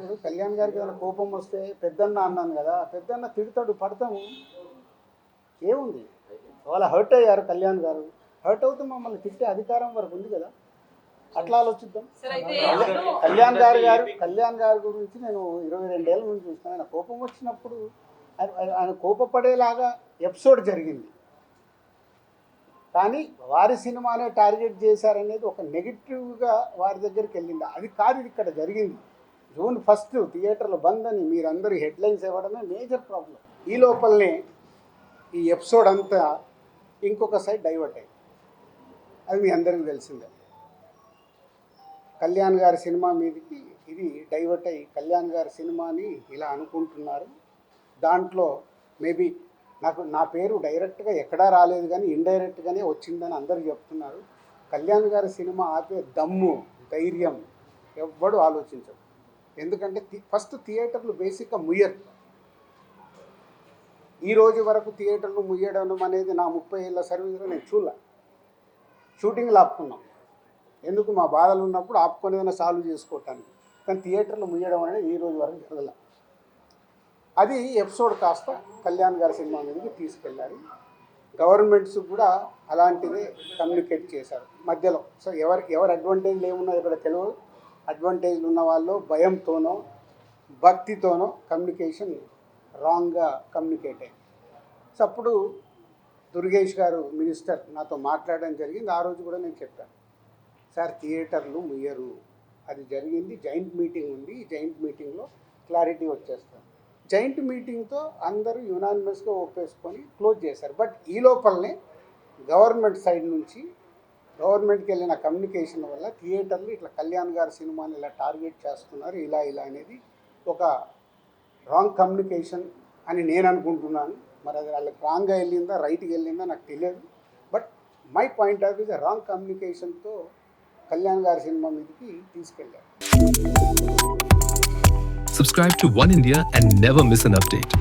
ఇప్పుడు కళ్యాణ్ గారికి ఏదైనా కోపం వస్తే పెద్దన్న అన్నాను కదా పెద్దన్న తిడతాడు పడతాము. ఏముంది? వాళ్ళ హర్ట్ అయ్యారు కళ్యాణ్ గారు హర్ట్ అవుతూ మమ్మల్ని తిట్టే అధికారం వరకు ఉంది కదా. అట్లా ఆలోచిద్దాం. సార్ అయితే కళ్యాణ్- గారు గారు కళ్యాణ్ గారి గురించి నేను ఇరవై రెండేళ్ళ నుంచి చూస్తాను ఆయన కోపం వచ్చినప్పుడు ఆయన ఆయన కోపపడేలాగా ఎపిసోడ్ జరిగింది. కానీ వారి సినిమానే టార్గెట్ చేశారనేది ఒక నెగిటివ్గా వారి దగ్గరికి వెళ్ళింది. అది కాదు ఇది ఇక్కడ జరిగింది. జూన్ ఫస్ట్ థియేటర్లు బంద్ అని మీరందరూ హెడ్లైన్స్ ఇవ్వడమే మేజర్ ప్రాబ్లం ఈ లోపలనే ఈ ఎపిసోడ్ అంతా ఇంకొక సైడ్ డైవర్ట్ అయింది. అది మీ అందరికీ తెలిసిందే. కళ్యాణ్ గారి సినిమా మీదకి ఇది డైవర్ట్ అయ్యి కళ్యాణ్ గారి సినిమాని ఇలా అనుకుంటున్నారు. దాంట్లో మేబీ నాకు నా పేరు డైరెక్ట్గా ఎక్కడా రాలేదు కానీ ఇండైరెక్ట్గానే వచ్చిందని అందరూ చెప్తున్నారు. కళ్యాణ్ గారి సినిమా ఆపే దమ్ము ధైర్యం ఎవ్వడు ఆలోచించడు ఎందుకంటే థి- ఫస్ట్ థియేటర్లు బేసిక్గా ముయ్యరు. ఈ రోజు వరకు థియేటర్లు ముయ్యడం అనేది నా ముప్పై ఏళ్ళ సర్వీస్లో నేను చూడలే. షూటింగ్లు ఆపుకున్నాం. ఎందుకు? మా బాధలు ఉన్నప్పుడు ఆపుకునేదైనా సాల్వ్ చేసుకోవటానికి. కానీ థియేటర్లు ముయ్యడం అనేది ఈ రోజు వరకు జరగల. అది ఎపిసోడ్ కాస్త కళ్యాణ్ గారి సినిమా మీదకి తీసుకెళ్ళారు. గవర్నమెంట్స్ కూడా అలాంటిదే కమ్యూనికేట్ చేశారు. మధ్యలో. సో ఎవరికి ఎవరు అడ్వాంటేజ్లు ఏమున్నాయో ఇక్కడ తెలియదు అడ్వాంటేజ్లు ఉన్న వాళ్ళు భయంతోనో భక్తితోనో కమ్యూనికేషన్ రాంగ్గా కమ్యూనికేట్ అయ్యింది సో అప్పుడు దుర్గేష్ గారు మినిస్టర్ నాతో మాట్లాడడం జరిగింది. ఆ రోజు కూడా నేను చెప్పాను. సార్ థియేటర్లు ముయ్యరు. అది జరిగింది. జాయింట్ మీటింగ్ ఉంది. ఈ జాయింట్ మీటింగ్లో క్లారిటీ వచ్చేస్తాను జాయింట్ మీటింగ్తో అందరూ యునానిమస్గా ఒప్పేసుకొని క్లోజ్ చేశారు. బట్ ఈ లోపలనే గవర్నమెంట్ సైడ్ నుంచి గవర్నమెంట్కి వెళ్ళిన కమ్యూనికేషన్ వల్ల థియేటర్లు ఇట్లా కళ్యాణ్ గారి సినిమాని ఇలా టార్గెట్ చేస్తున్నారు ఇలా ఇలా అనేది ఒక రాంగ్ కమ్యూనికేషన్ అని నేను అనుకుంటున్నాను. మరి అది వాళ్ళకి రాంగ్గా వెళ్ళిందా రైట్కి వెళ్ళిందా నాకు తెలియదు. But my point of view wrong కమ్యూనికేషన్తో Kalyan గారి సినిమా మీదకి తీసుకెళ్ళారు. Subscribe to One India and never miss an update.